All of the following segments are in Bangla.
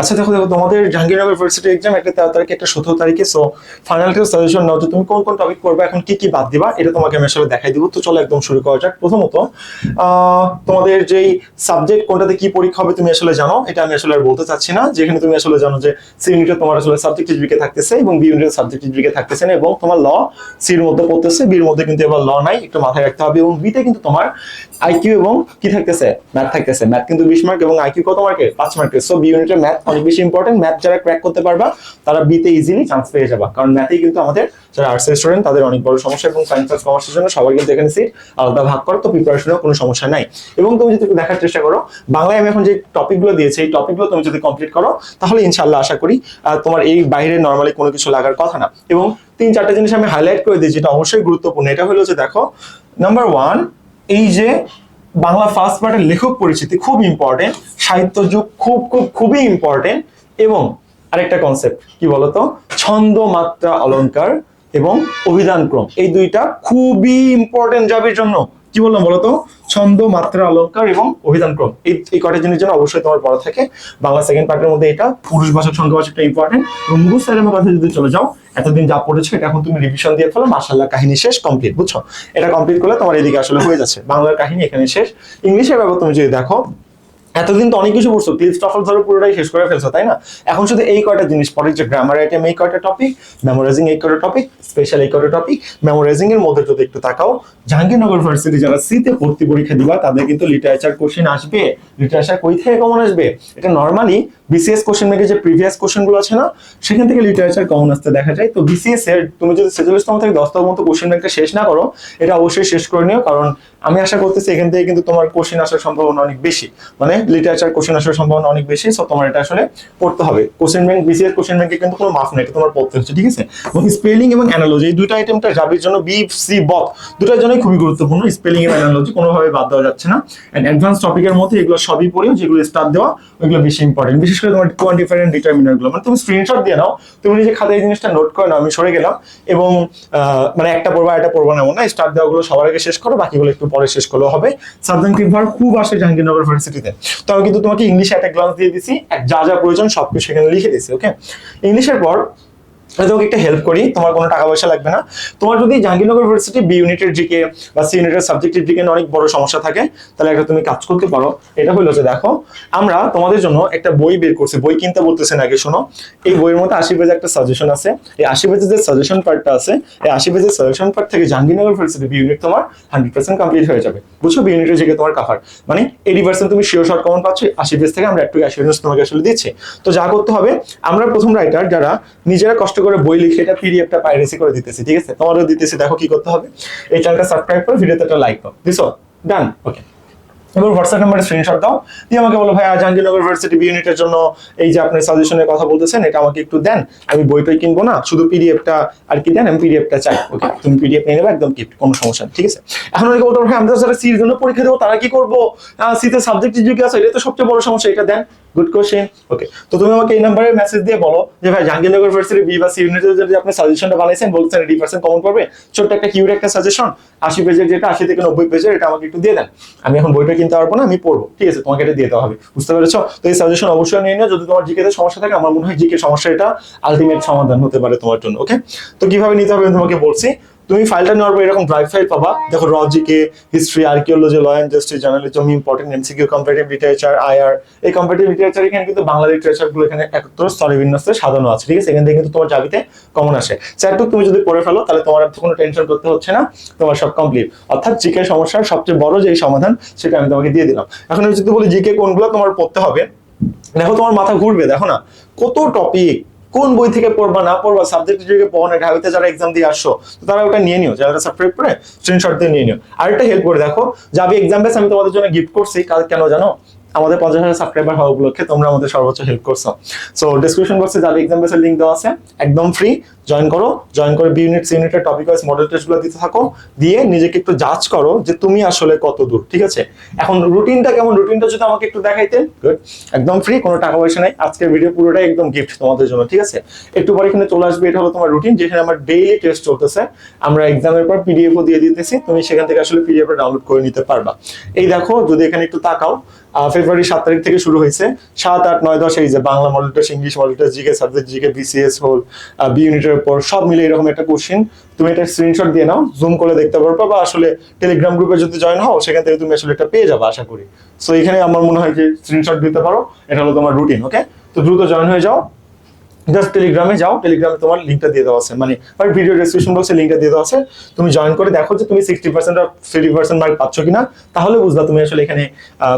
আচ্ছা দেখো দেখো, তোমাদের জাহাঙ্গীরনগর ইউনিভার্সিটি এক্সাম একটা তেরো তারিখে, একটা সতেরো তারিখে সো ফাইনাল টেস্ট সাজেশন নাও যে তুমি কোন কোন টপিক পড়বে, এখন কি কি বাদ দিবা, এটা তোমাকে আমি আসলে দেখাই দিব। তো চলো একদম শুরু করা যাক। প্রথমত তোমাদের যেই সাবজেক্ট কোনটাতে কি পরীক্ষা হবে তুমি আসলে জানো, এটা আমি আসলে আর বলতে চাচ্ছি না। যেখানে তুমি আসলে জানো যে সি ইউনিটে তোমার আসলে সাবজেক্ট জিকে থাকতেছে এবং বি ইউনিটের সাবজেক্ট জিকে থাকতেছে না, এবং তোমার ল সির মধ্যে পড়তেছে বির মধ্যে কিন্তু এবার ল নাই, একটু মাথায় রাখতে হবে। এবং বিতে কিন্তু তোমার আইকিউ এবং কি থাকতেছে? ম্যাথ থাকতেছে। ম্যাথ কিন্তু বিশ মার্ক এবং আইকিউ কত মার্কে পাঁচ মার্কের সো বি ইউনিটের ম্যাথ অনেক বেশি ইম্পর্টেন্ট ম্যাথ যারা ক্র্যাক করতে পারবা, তারা বিতে ইজিলি চান্স পেয়ে যাবা। কারণ ম্যাথেই কিন্তু আমাদের, যারা আর্টস স্টুডেন্ট তাদের অনেক বড় সমস্যা এবং সায়েন্স আর কমার্সের জন্য সবাই কিন্তু এখানে সিট আলাদা ভাগ করো, তো প্রিপারেশনেও কোনো সমস্যা নাই। এবং তুমি যদি দেখার চেষ্টা করো, বাংলায় আমি এখন যে টপিকগুলো দিয়েছি, এই টপিকগুলো তুমি যদি কমপ্লিট করো, তাহলে ইনশাল্লাহ আশা করি তোমার এই বাইরে নর্মালি কোনো কিছু লাগার কথা না। এবং তিন চারটা জিনিস আমি হাইলাইট করে দিই, যেটা অবশ্যই গুরুত্বপূর্ণ। এটা হলো যে দেখো নাম্বার ওয়ান এই যে বাংলা ফার্স্ট পার্টের লেখক পরিচিতি খুব ইম্পর্টেন্ট সাহিত্য যুগ খুব খুব, খুবই ইম্পর্টেন্ট এবং আরেকটা কনসেপ্ট কি বলতো? ছন্দ মাত্রা অলঙ্কার এবং অভিধান ক্রম এই দুইটা খুবই ইম্পর্টেন্ট জবের জন্য। কি বললাম বলতো? ছন্দ, মাত্রা, অলঙ্কার এবং অভিধান ক্রম এই কটা জিনিসের জন্য অবশ্যই তোমার পড়া থাকে। বাংলা সেকেন্ড পার্টের মধ্যে এটা পুরুষ ভাষা সংখ্যা ভাষাটা ইম্পর্টেন্ট এবং মুখস্থ স্যারের কথা যদি চলে যাও, এতদিন যা পড়েছো, এটা এখন তুমি রিভিশন দিয়ে ফেলো। মাসাল্লাহ কাহিনী শেষ কমপ্লিট বুঝছ? এটা কমপ্লিট করলে তোমার এদিকে আসলে হয়ে যাচ্ছে। বাংলার কাহিনী এখানে শেষ। ইংলিশের ব্যাপার তুমি যদি দেখো এতদিন তো অনেক কিছু পড়ছো ক্লিপ স্টফল ধরো পুরোটাই শেষ করে ফেলছো, তাই না? এখন শুধু এই কয়টা জিনিস পরে যে গ্রামার আইটেম এই কয়টা টপিক মেমোরাইজিং এই কয়টা টপিক স্পেশাল এই কয়টা টপিক মেমোরাইজিং এর মধ্যে যদি একটু তাকাও, জাহাঙ্গীরনগর ইউনিভার্সিটি যারা সিতে ভর্তি পরীক্ষা দিবা, তাদের কিন্তু লিটারেচার কোশ্চেন আসবে। লিটারেচার কই থেকে কমন আসবে? এটা নর্মালি বিসিএস কোশ্চেন মেকে যে প্রিভিয়াস কোশ্চেনগুলো আছে না, সেখান থেকে লিটারেচার কমন আসতে দেখা যায়। তো বিসিএস এর, তুমি যদি ছেচল্লিশতম থেকে দশতম মতো কোশ্চেন ব্যাংকটা শেষ না করো, এটা অবশ্যই শেষ করে নিও, কারণ আমি আশা করতেছি এখান থেকে কিন্তু তোমার কোশ্চেন আসার সম্ভাবনা অনেক বেশি। মানে লিটারেচার কোশ্চেন আসার সম্ভাবনা অনেক বেশি সো তোমার এটা আসলে পড়তে হবে। কোশ্চেন ব্যাংক বিসিএস কোশ্চেন ব্যাংকে কিন্তু কোনো মাফ নেই তোমার পড়তে হচ্ছে, ঠিক আছে? এবং স্পেলিং এবং অ্যানালজি এই দুটো আইটেমটা জাবির জন্য বি সি বথ দুটোর জন্যই খুবই গুরুত্বপূর্ণ স্পেলিং এবং অ্যানালজি কোনোভাবে বাদ দেওয়া যাচ্ছে না। এন্ড অ্যাডভান্স টপিকের মধ্যে এগুলো সবই পড়েও, যেগুলো স্টার দেওয়া, ওইগুলো বেশি ইম্পর্টেন্ট বিশেষ করে তোমার কোয়ান্টিফায়ার ডিটারমিনারগুলো মানে তুমি স্ক্রিনশট দিয়ে নাও, তুমি নিজে খাতায় এই জিনিসটা নোট করে নাও, আমি সরে গেলাম, এবং মানে একটা পড়বা একটা পড়বা না, এমন না স্টার দেওয়াগুলো সবার আগে শেষ করো, বাকিগুলো একটু পরে শেষ করলেও হবে। সাবজেক্টিভ ভার খুব আসে জাহাঙ্গীরনগর ইউনিভার্সিটিতে তো আমি কিন্তু তোমাকে ইংলিশে একটা গ্লান্স দিয়ে দিছি, যা যা প্রয়োজন সবকিছু সেখানে লিখে দিছি ওকে ইংলিশের পর আমি তোমাকে একটা হেল্প করি। তোমার কোনো টাকা পয়সা লাগবে না। তোমার যদি জাহাঙ্গীরনগর ইউনিভার্সিটি বি ইউনিটের জিকে বা সি ইউনিটের সাবজেক্টিভ জিকে অনেক বড় সমস্যা থাকে, তাহলে একটা তুমি কাজ করতে পারো। এটা হলো যে দেখো, আমরা তোমাদের জন্য একটা বই বের করছি। বই কিনতে বলতেছে নাকি শোনো। এই বইয়ের মধ্যে আশি পেজে একটা সাজেশন আছে। এই আশি পেজের যে সাজেশন পার্টটা আছে, এই আশি পেজের সাজেশন পার্ট থেকে জাহাঙ্গীরনগর ইউনিভার্সিটি বি ইউনিট তোমার হান্ড্রেড পার্সেন্ট কমপ্লিট হয়ে যাবে। বুঝছ? বি ইউনিটের জিকে তোমার কাভার মানে এইটি পার্সেন্ট তুমি শিওর শর্ট কমন পাচ্ছ, আশি পেজ থেকে আমরা একটু অ্যাসিওরেন্স তোমাকে আসলে দিচ্ছি। তো যা করতে হবে, আমরা প্রথম রাইটার যারা নিজেরা কষ্ট করে বই লিখে এটা পিডিএফটা পাইরেসি করে দিতেছি, ঠিক আছে? তোমারও দিতেছি, দেখো কি করতে হবে। এই চ্যানেলটা সাবস্ক্রাইব করে ভিডিওতে একটা লাইক দাও দিছো ডান ওকে এবার হোয়াটসঅ্যাপ নাম্বারে স্ক্রিনশট দাও। দিয়ে আমাকে বলো ভাই জাহাঙ্গীরনগর ইউনিভার্সিটি বি ইউনিটের জন্য এই যে আপনি সাজেশনের কথা বলতেছেন, এটা আমাকে একটু দেন। আমি বইটাই কিনবো না, শুধু পিডিএফটা আর কি দেন? আমি পিডিএফটা চাই। ওকে তুমি পিডিএফ নিয়ে নেবে, একদম গিফট কোনো সমস্যা নেই, ঠিক আছে? এখন অনেকে বলতে ভাই আমরা যারা সির জন্য পরীক্ষা দেবো, তারা কি করব? সিতে সাবজেক্ট জিকে আছে এটা তো সবচেয়ে বড় সমস্যা, এটা দেন। গুড কোশ্চেন ওকে তো তুমি আমাকে এই নাম্বারে মেসেজ দিয়ে বলো যে, ভাই জাহাঙ্গীরনগর ইউনিভার্সিটি বি বা সি ইউনিটের যদি আপনি সাজেশনটা বানাইছেন, বলছেন এইটি পার্সেন্ট কমন পড়বে ছোট্ট একটা কিউর একটা সাজেশন আশি পেজের যেটা, আশি থেকে নব্বই পেজের এটা আমাকে একটু দিয়ে দেন। আমি এখন বইটা কিনতে পারব না, আমি পড়ব। ঠিক আছে, তোমাকে এটা দিতে হবে। বুঝতে পেরেছ? তো এই সাজেশন অবশ্যই নিয়ে নিও। যদি তোমার জিকেতে সমস্যা থাকে, আমার মনে হয় জিকে সমস্যা এটা আলটিমেট সমাধান হতে পারে তোমার জন্য ওকে তো কীভাবে নিতে হবে আমি তোমাকে বলছি। তুমি ফাইলটা নেওয়ার পর এরকম ড্রাইভ ফাইল পাবা। দেখো র GK history archaeology law and justice journalism important MCQ comparative literature IR এই কম্পারেটিভ লিটারেচার এখানে কিন্তু বাংলা লিটারেচারগুলো এখানে একত্র স্তরে বিন্যস্তে, সাজানো আছে, ঠিক আছে? এখান থেকে কিন্তু তোমার জাবিতে কমন আসে। চ্যাটবুক তুমি যদি পড়ে ফেলো, তাহলে তোমার আর কোনো টেনশন করতে হচ্ছে না, তোমার সব কমপ্লিট অর্থাৎ জিকে সমস্যার সবচেয়ে বড় যে সমাধান, সেটা আমি তোমাকে দিয়ে দিলাম। এখন যদি বলি জিকে কোনগুলো তোমার পড়তে হবে, দেখো তোমার মাথা ঘুরবে, দেখো না, কত টপিক কোন বই থেকে পড়বা, না পড়বা সাবজেক্ট থেকে পড়ো, না, ঢাবিতে যারা এক্সাম দিয়ে আসছো, তো তারা ওটা নিয়ে নিও, যারা সাবস্ক্রাইব করে স্ক্রিনশট দিয়ে নিয়ে নিও। আর আরেকটা হেল্প করে দেখো, যাবি এক্সাম বেস আমি তোমাদের জন্য গিফট করছি, কাল কেন জানো? আমাদের পঞ্চাশ হাজার সাবস্ক্রাইবার হওয়া উপলক্ষে তোমরা আমাদের সর্বোচ্চ হেল্প করছ। সো ডিসক্রিপশন বক্সে যাবে এক্সাম বেসের লিঙ্ক দেওয়া আছে, একদম ফ্রি জয়েন করো জয়েন করে বি ইউনিট সি ইউনিটের টপিক ওয়াইজ মডেল টেস্টগুলো দিতে থাকো, দিয়ে নিজেকে একটু জাজ করো যে তুমি আসলে কত দূর, ঠিক আছে? এখন রুটিনটা কেমন? রুটিনটা যদি আমাকে একটু দেখাইতেন গুড একদম ফ্রি কোনো টাকা পয়সা নাই। আজকের ভিডিও পুরোটাই একদম গিফট তোমাদের জন্য, ঠিক আছে? একটু পরে এখানে চলে আসবে, এটা হলো তোমার রুটিন যেখানে আমার ডেইলি টেস্ট চলতেছে। আমরা এক্সামের পর পিডিএফও দিয়ে দিতেছি, তুমি সেখান থেকে আসলে পিডিএফ ডাউনলোড করে নিতে পারবা। এই দেখো, যদি এখানে একটু তাকাও ফেব্রুয়ারি সাত তারিখ থেকে শুরু হয়েছে। সাত, আট, নয়, দশ, এই যে Bangla model test English model test GK subject GK BCS whole B ইউনিটের উপর সব মিলে এরকম একটা কোশ্চেন তুমি এটা স্ক্রিনশট দিয়ে নাও জুম করে দেখতে পারবে বা আসলে টেলিগ্রাম গ্রুপে যদি জয়েন হও, সেখান থেকে তুমি আসলে এটা পেয়ে যাবে, আশা করি। সো এখানে আমার মনে হয় যে স্ক্রিনশট দিতে পারো, এটা হলো তোমার রুটিন ওকে তো দ্রুত জয়েন হয়ে যাও। জাস্ট টেলিগ্রামে যাও টেলিগ্রামে তোমার লিঙ্কটা দিয়ে দেওয়া আছে। মানে ভিডিও ডেসক্রিপশন বক্সে লিঙ্কটা দিয়ে দেওয়া আছে। তুমি জয়েন করে দেখো যে তুমি সিক্সটি পার্সেন্ট আর ফিফটি পার্সেন্ট মার্ক পাচ্ছ কিনা, তাহলে বুঝবা তুমি আসলে এখানে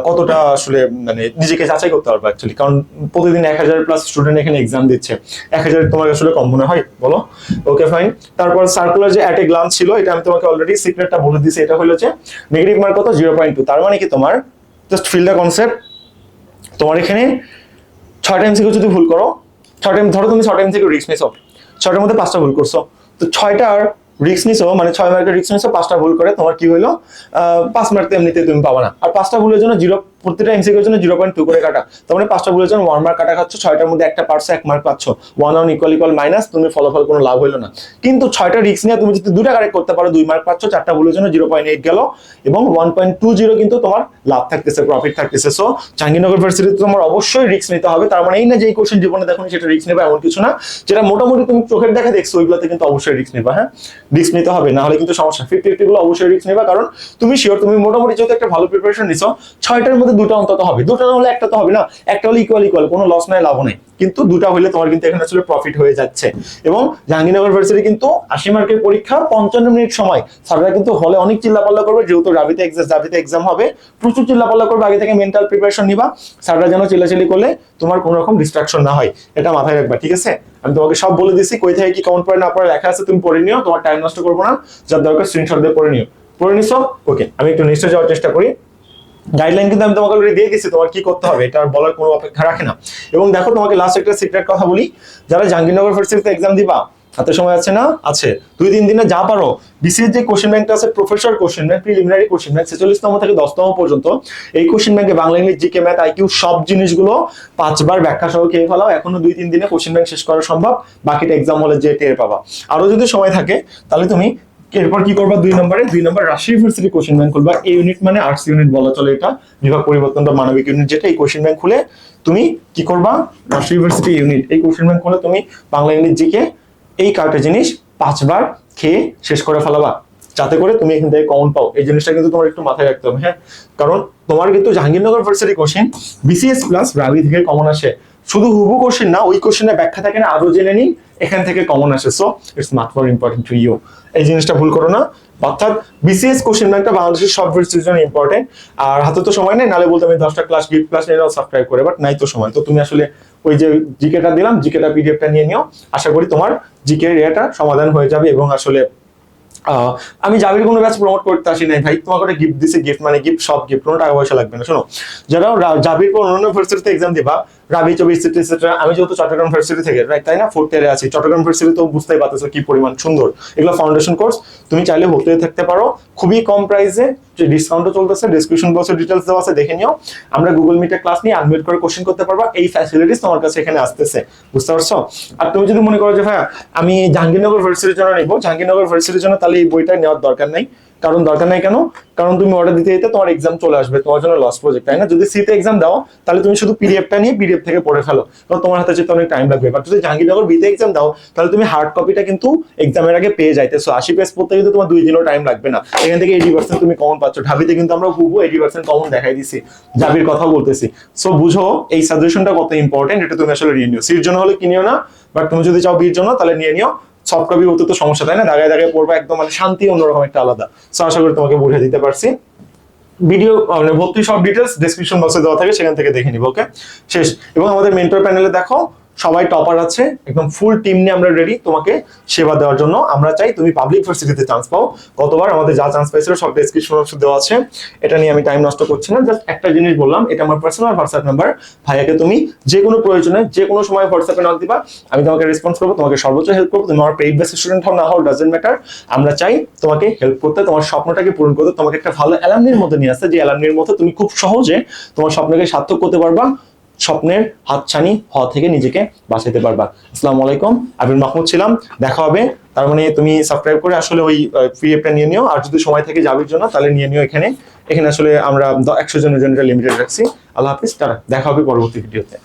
কতটা আসলে মানে নিজেকে যাচাই করতে পারবে অ্যাকচুয়ালি কারণ প্রতিদিন এক হাজার প্লাস স্টুডেন্ট এখানে এক্সাম দিচ্ছে। এক হাজার তোমার আসলে কম মনে হয়, বলো? ওকে ফাইন তারপর সার্কুলার যে অ্যাট এ গ্লান্স ছিল, এটা আমি তোমাকে অলরেডি সিক্রেটটা বলে দিয়েছি। এটা হলো যে নেগেটিভ মার্ক কত? জিরো পয়েন্ট টু তার মানে কি তোমার? জাস্ট ফিল দ্য কনসেপ্ট তোমার এখানে ছয়টা এমসিকিউ যদি ভুল করো ছয়টা ধরো তুমি ছয়টা থেকে রিক্স নিছো। ছটার মধ্যে পাঁচটা ভুল করছ। তো ছয়টার রিক্স নিছো মানে ছয় মার্কের রিক্স নিছো, পাঁচটা ভুল করে তোমার কি হলো পাঁচ মার্ক এমনিতে তুমি পাবা না। আর পাঁচটা ভুলের জন্য জিরো প্রত্যেকটা এমসিকিউর জন্য জিরো পয়েন্ট টু করে কাটা। তার মানে পাঁচটা ভুলের জন্য ওয়ান মার্ক কাটা খাচ্ছ, ছয়টার মধ্যে একটা পারছ এক মার্ক পাচ্ছ। One on equal equal minus তুমি ফলাফল কোনো লাভ হইল না। কিন্তু ছয়টা রিস্ক নিয়ে তুমি যদি দুটা কারেক্ট করতে পারো, দুই মার্ক পাচ্ছ, চারটা ভুলের জন্য জিরো পয়েন্ট এইট গেল। এবং ওয়ান পয়েন্ট টু জিরো কিন্তু তোমার লাভ থাকতেছে প্রফিট থাকতেছে। সো জাহাঙ্গীরনগর ইউনিভার্সিটিতে তোমার অবশ্যই রিস্ক নিতে হবে। তার মানে এই না যে এই কোশ্চেন জীবনে দেখো সেটা রিস্ক নেবে এমন কিছু না। যেটা মোটামুটি তুমি চোখের দেখা দেখছ, ওইগুলোতে কিন্তু অবশ্যই রিস্ক নেবা হ্যাঁ? রিস্ক নিতে হবে না হলে কিন্তু সমস্যা। ফিফটি ফিফটি গুলো অবশ্যই রিস্ক নেবা, কারণ তুমি শিওর তুমি মোটামুটি যেহেতু একটা ভালো প্রিপারেশন নিছো, ছয়টার মধ্যে দুটো অন্তত হবে। দুটো না হলে একটা তো হবে না। একটা হলে ইকুয়াল ইকুয়াল কোনো লস নাই লাভ নেই। কিন্তু দুটা হলে তোমার কিন্তু এখানে আসলে প্রফিট হয়ে যাচ্ছে। এবং জাহাঙ্গীরনগর ইউনিভার্সিটি কিন্তু আশি মার্কের পরীক্ষা, পঞ্চান্ন মিনিট সময়। স্যাররা কিন্তু হলে অনেক চিল্লাপাল্লা করবে। যেহেতু রাবিতে এক্সাম রাবিতে এক্সাম হবে, প্রচুর চিল্লাপাল্লা করবে। আগে থেকে মেন্টাল প্রিপারেশন নিবা। স্যাররা যেন চিল্লাচিল্লি করলে তোমার কোনো রকম ডিস্ট্রাকশন না হয়। এটা মাথায় রাখবা, ঠিক আছে? আমি তোমাকে সব বলে দিছি। কই থেকে কি কাউন্ট পড়ে না পড়ে লেখা আছে, তুমি পড়ে নিও। তোমার টাইম নষ্ট করব না। যার দরকার স্ক্রিনশট দিয়ে পড়ে নিও। পড়ে নিছো? ওকে আমি একটু নিশ্চয় যাওয়ার চেষ্টা করি। গাইডলাইন কিন্তু আমি তোমাকে অলরেডি দিয়ে দিচ্ছি তোমার কি করতে হবে, এটা বলার কোনো অপেক্ষা রাখে না। এবং দেখো তোমাকে লাস্ট একটা সিক্রেট কথা বলি, যারা জাহাঙ্গীরনগর ইউনিভার্সিটিতে এক্সাম দিবা, হাতে সময় আছে না? আছে। দুই তিন দিনে যা পারো বিসিএস যে কোশ্চেন ব্যাংকটা আছে professor question bank preliminary question bank ছেচল্লিশতম থেকে দশতম পর্যন্ত, এই কোশ্চেন ব্যাংকে Bangla, English GK math IQ সব জিনিসগুলো পাঁচবার ব্যাখ্যা সহ খেয়ে ফেলাও। এখনও দুই তিন দিনে কোশ্চেন ব্যাংক শেষ করা সম্ভব, বাকিটা এক্সাম হলে যে টের পাবা। আরও যদি সময় থাকে, তাহলে তুমি এরপর কি করবা? দুই নম্বরে, দুই number Rajshahi university question bank খুলবা। এই ইউনিট মানে আর্টস ইউনিট বলা চলে এটা। বিভাগ পরিবর্তন বা মানবিক ইউনিট যেটা এই কোশ্চেন ব্যাংক খুলে তুমি কি করবা? রাজশাহী ইউনিভার্সিটি ইউনিট এই কোশ্চেন ব্যাংক খুলে তুমি বাংলা ইংলিশ জিকে এই কয়েকটা জিনিস পাঁচবার খেয়ে শেষ করে ফেলাবা। যাতে করে তুমি এখান থেকে কমন পাও। এই জিনিসটা কিন্তু তোমার একটু মাথায় রাখতে হবে হ্যাঁ? কারণ তোমার কিন্তু Jahangirnagar university question BCS plus Rabi থেকে কমন আসে। শুধু হুবু কোশ্চেন না, ওই কোশ্চেনের ব্যাখ্যা থাকে না আরও জেনে নিন, এখান থেকে কমন আসে। So it's much more important to you এই জিনিসটা ভুল করো না। অর্থাৎ বিসিএস কোশ্চেন ব্যাংকটা বাংলাদেশের সব ভার্সিটির জন্য ইম্পর্টেন্ট আর হাতে তো সময় নেই, নালে বলতে আমি দশটা ক্লাস গিফট ক্লাস নিয়ে সাবস্ক্রাইব করে বাট নাই তো সময়। তো তুমি আসলে ওই যে জিকেটা দিলাম জিকেটা পিডিএফটা নিয়ে নিও। আশা করি তোমার জিকের এটা সমাধান হয়ে যাবে এবং আসলে আমি জাবির কোনো ব্যাচ প্রমোট করতে আসি নাই। ভাই, তোমাকে একটা গিফট দিছে গিফট মানে গিফট সব গিফট কোনো টাকা পয়সা লাগবে না। শোনো, যারা জাবির পর অন্যান্য ভার্সিটিতে এক্সাম দিবা রাবি, চব্বিশ এটসেট্রা আমি যেহেতু চট্টগ্রাম ভার্সিটি থেকে রাইট তাই না? ফোর্থ ইয়ারে আছি। চট্টগ্রাম ভার্সিটি তো বুঝতেই পারতেছো কি পরিমাণ সুন্দর। এগুলো ফাউন্ডেশন কোর্স তুমি চাইলে ভর্তি হয়ে থাকতে পারো। খুবই কম প্রাইসে ডিসকাউন্টও চলতেছে ডিসক্রিপশন বক্সে ডিটেলস দেওয়া আছে, দেখে নিও। আমরা গুগল মিটে ক্লাস নিয়ে আনমিউট করে কোশ্চেন করতে পারবা। এই ফ্যাসিলিটিস তোমার কাছে এখানে আসতেছে। বুঝতে পারছ? আর তুমি যদি মনে করো যে ভাইয়া আমি জাহাঙ্গীরনগর ভার্সিটির জন্য নিবো। জাহাঙ্গীরনগর ভার্সিটির জন্য তাহলে এই বইটা নেওয়ার দরকার নাই। কারণ দরকার নাই কেন? কারণ তুমি অর্ডার দিতে দিতে তোমার এক্সাম চলে আসবে, তোমার জন্য লস প্রজেক্ট তাই না? যদি সিতে এক্সাম দাও, তাহলে তুমি শুধু পিডিএফটা নিয়ে পিডিএফ থেকে পড়ে ফেলো। কারণ তোমার হাতে যেতে অনেক টাইম লাগবে। বাট যদি জাহাঙ্গীরনগর বিতে এক্সাম দাও, তাহলে তুমি হার্ড কপিটা কিন্তু এক্সামের আগে পেয়ে যাইতেছো আশি পেজ পড়তে কিন্তু তোমার দুই দিনও টাইম লাগবে না। এখান থেকে এইটি পার্সেন্ট তুমি কমন পাচ্ছ। ঢাবিতে কিন্তু আমরা হুবু এইটি পার্সেন্ট কমন দেখাই দিছি। জাবির কথা বলতেছি। সো বুঝো, এই সাজেশনটা কত ইম্পর্টেন্ট এটা তুমি আসলে নিয়ে নিও। সির জন্য হলে কিনিও না বাট তুমি যদি চাও বির জন্য, তাহলে নিয়ে নিও। সফট কপি হতে তো সমস্যা, তাই না? দাগায় দাগায় পড়বা একদম মানে শান্তি, অন্যরকম একটা আলাদা। সো আশা করি তোমাকে বুঝে দিতে পারছি। ভিডিও মানে ভর্তি সব ডিটেলস ডেসক্রিপশন বক্সে দেওয়া থাকে, সেখান থেকে দেখে নিব ওকে শেষ। এবং আমাদের মেন্টর প্যানেলে দেখো সবাই টপার আছে, একদম ফুল টিম নিয়ে আমরা রেডি তোমাকে সেবা দেওয়ার জন্য। আমরা চাই তুমি পাবলিক ভার্সিটিতে চান্স পাও। গতবার আমাদের যা চান্স পাইছিল সব ডেসক্রিপশন দেওয়া আছে। এটা নিয়ে আমি টাইম নষ্ট করছি না। জাস্ট একটা জিনিস বললাম, এটা আমার পার্সোনাল হোয়াটসঅ্যাপ নাম্বার ভাইয়াকে তুমি যে কোনো প্রয়োজনে, যে কোনো সময় হোয়াটসঅ্যাপে নক দিবা। আমি তোমাকে রেসপন্স করব, তোমাকে সর্বোচ্চ হেল্প করব। তুমি আমার পেইড বেস স্টুডেন্ট হও না হও ডাজেন্ট ম্যাটার আমরা চাই তোমাকে হেল্প করতে, তোমার স্বপ্নটাকে পূরণ করতে, তোমাকে একটা ভালো অ্যালামনির মধ্যে নিয়ে আসতে। যে অ্যালামনির মধ্যে তুমি খুব সহজে তোমার স্বপ্নকে সার্থক করতে পারবা। স্বপ্নের হাতছানি হওয়া থেকে নিজেকে বাঁচাতে পারবা। আসসালামু আলাইকুম আবির মাহমুদ ছিলাম। দেখা হবে। তার মানে তুমি সাবস্ক্রাইব করে আসলে ওই ফ্রি অ্যাপটা নিয়ে নিও। আর যদি সময় থেকে যাবির জন্য, তাহলে নিয়ে নিও এখানে। এখানে আসলে আমরা একশো জনের জন্য লিমিটেড রাখছি। আল্লাহ হাফিজ তারা দেখা হবে পরবর্তী ভিডিওতে